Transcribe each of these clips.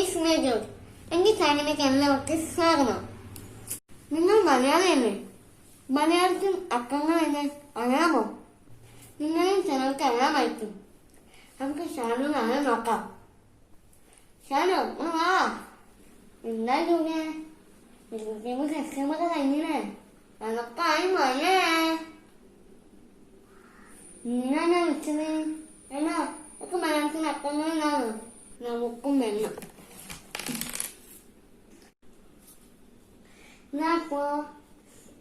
ഇസ്മേജോ എന്റെ ചാനലിലേക്ക് എല്ലാവർക്കും സ്വാഗതം നിങ്ങൾ മലയാളിയല്ലേ? മലയാളത്തിൽ അക്കങ്ങൾ എന്നെ അറിയാമോ? നിങ്ങളെയും ചിലർക്ക് അറിയാമായിരിക്കും. നമുക്ക് ഷാനു നാളെ നോക്കാം. ഷാനു വാ. എന്താ ജോലിയെ? ഇരുപത്തിമൂന്ന് സെപ്റ്റംബർ കഴിഞ്ഞില്ലേ? അതൊക്കായി മഴയേ. നിങ്ങളെന്നാ വിളിച്ചത്. എന്നാ ഒക്കെ മലയാളത്തിൽ അക്കങ്ങൾ എന്നാണ്? നമുക്കും വേണം. എന്നാ അപ്പോ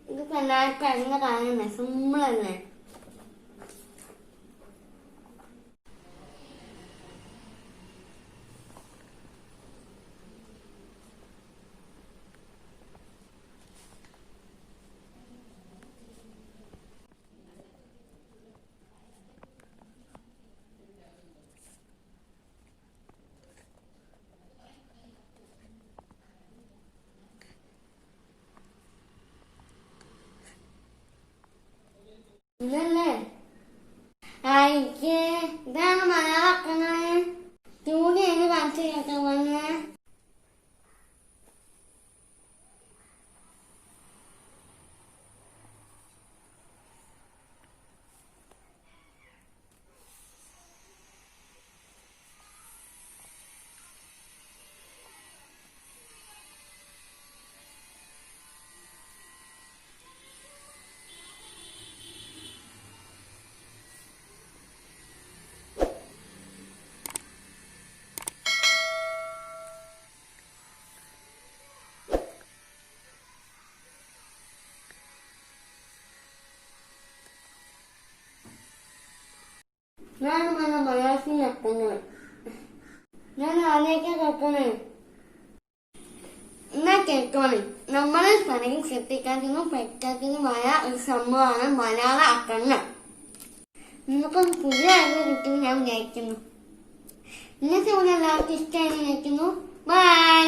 ഇതിപ്പോ എല്ലാവർക്കും കഴിഞ്ഞ കാര്യം സിമ്പിളല്ലേ ഇതല്ലേ again. ഞാൻ మన മലയാളത്തിൽ അക്കങ്ങൾ ഞാൻ ആദ്യമൊക്കെ കേൾക്കണേ എന്നാ കേൾക്കണേ? നമ്മളെ സ്ഥലം ശ്രദ്ധിക്കാത്തതും പറ്റാത്തതുമായ ഒരു സംഭവമാണ് മലയാള അക്കങ്ങൾ നിങ്ങൾക്കൊന്ന് പുതിയ അറിവ് കിട്ടുമെന്ന് ഞാൻ വിചാരിക്കുന്നു ഇന്നത്തെ ഇവിടെ എല്ലാവർക്കും ഇഷ്ടമായി വിചാരിക്കുന്നു ബൈ